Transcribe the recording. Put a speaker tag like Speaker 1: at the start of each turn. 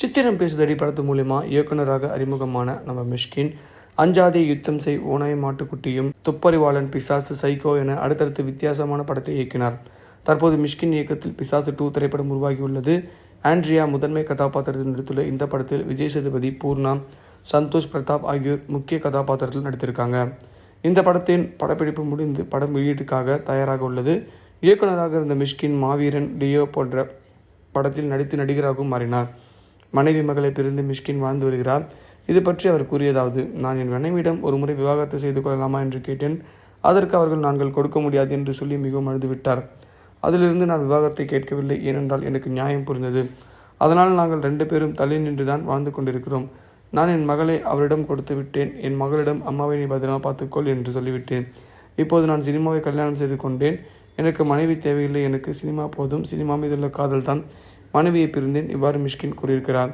Speaker 1: சித்திரம் பேசுதடி படத்து மூலிமா இயக்குனராக அறிமுகமான நம்ம மிஷ்கின் அஞ்சாதே யுத்தம் செய் ஓனாய் மாட்டுக்குட்டியும் துப்பறிவாளன் பிசாசு சைகோ என அடுத்தடுத்து வித்தியாசமான படத்தை இயக்கினார். தற்போது மிஷ்கின் இயக்கத்தில் பிசாசு டூ திரைப்படம் உருவாகியுள்ளது. ஆண்ட்ரியா முதன்மை கதாபாத்திரத்தில் நடித்துள்ள இந்த படத்தில் விஜய் சேதுபதி பூர்ணா சந்தோஷ் பிரதாப் ஆகியோர் முக்கிய கதாபாத்திரத்தில் நடித்திருக்காங்க. இந்த படத்தின் படப்பிடிப்பு முடிந்து படம் வெளியீட்டுக்காக தயாராக உள்ளது. இயக்குனராக இருந்த மிஷ்கின் மாவீரன் டியோ போன்ற படத்தில் நடித்து நடிகராகவும் மாறினார். மனைவி மகளை பிரிந்து மிஷ்கின் வாழ்ந்து வருகிறார். இது பற்றி அவர் கூறியதாவது நான் என் மனைவியிடம் ஒரு முறை விவாகரத்து செய்து கொள்ளலாமா என்று கேட்டேன். அதற்கு அவர்கள் நாங்கள் கொடுக்க முடியாது என்று சொல்லி மிகவும் அழுதுவிட்டார். அதிலிருந்து நான் விவாகரத்தை கேட்கவில்லை. ஏனென்றால் எனக்கு நியாயம் புரிந்தது. அதனால் நாங்கள் ரெண்டு பேரும் தள்ளி நின்று தான் வாழ்ந்து கொண்டிருக்கிறோம். நான் என் மகளை அவரிடம் கொடுத்து விட்டேன். என் மகளிடம் அம்மாவை நீ பத்திரமா பார்த்துக்கொள் என்று சொல்லிவிட்டேன். இப்போது நான் சினிமாவை கல்யாணம் செய்து கொண்டேன். எனக்கு மனைவி தேவையில்லை. எனக்கு சினிமா போதும். சினிமா மீதுள்ள காதல் தான் மனைவியை பிரிந்தேன். இவ்வாறு மிஷ்கின் கூறியிருக்கிறார்